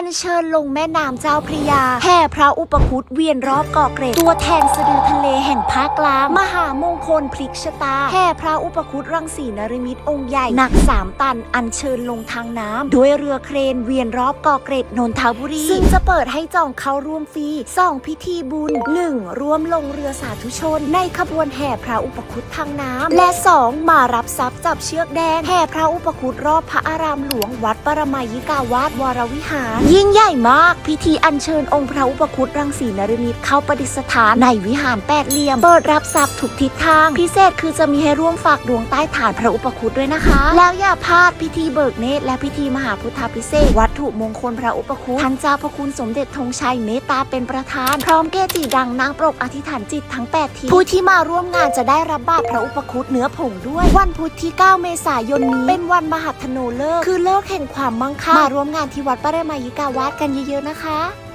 อัญเชิญลงแม่น้ำเจ้าพระยาแห่พระอุปคุตเวียนรอบเกาะเกร็ดตัวแทนสะดือทะเลแห่งภาคกลาง มหามงคลพลิกชะตาแห่พระอุปคุตรังสีนริมิตองค์ใหญ่หนัก 3 ตัน อัญเชิญลงทางน้ำด้วยเรือเครนเวียนรอบเกาะเกร็ดนนทบุรี ซึ่งจะเปิดให้จองเข้าร่วมฟรีสองพิธีบุญ 1. ร่วมลงเรือสาธุชน ในขบวนแห่พระอุปคุตทางน้ำและ 2. มารับทรัพย์จับเชือกแดงแห่พระอุปคุตรอบพระอารามหลวงวัดปรมัยยิกาวาสวรวิหารยิ่งใหญ่มากพิธีอัญเชิญองค์พระอุปคุตรังสีนรมิตเข้าประดิษฐานในวิหารแปดเหลี่ยม เปิดรับทรัพย์ทุกทิศทาง พิเศษคือจะมีให้ร่วมฝากดวงใต้ฐานพระอุปคุตด้วยนะคะ แล้วอย่าพลาดพิธีเบิกเนตรและพิธีมหาพุทธพิเศษ วัตถุมงคลพระอุปคุตท่านเจ้าพระคุณสมเด็จธงชัยเมตตาเป็นประธาน พร้อมเกจิดังนางปรกอธิษฐานจิตทั้ง 8 ทีผู้ที่มาร่วมงานจะได้รับบาตรพระอุปคุตเนื้อผงด้วย วันพุธที่ 9 เมษายนนี้เป็นวันมหัทโนเลิกคือเลิกแห่งความมั่งคั่งมาร่วมงานที่วัดปรมัยยิกกาวาดกันเยอะๆนะคะ